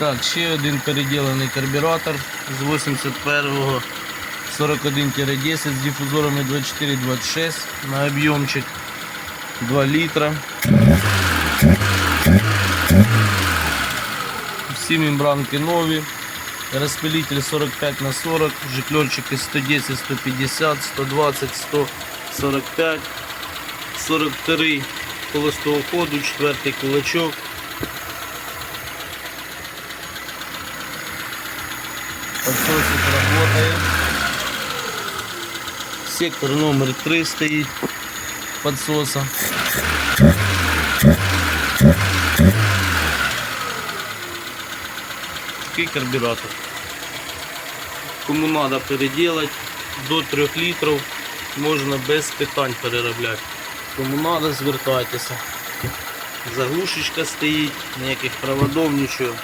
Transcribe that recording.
Так, ще один переділений карбюратор з 81-го 41-10 з дифузорами 24-26 на об'ємчик 2 літра. Всі мембранки нові. Розпилитель 45 на 40, жиклерчики 110, 150, 120, 145, 43 холостого ходу, четвертий кулачок. Подсосик работает. Сектор номер 3 стоит подсоса. Такий карбюратор. Кому треба переделать до 3 літрів, можна без питань переробляти. Кому треба, звертайтеся. Заглушечка стоїть, ніяких проводов, нічого.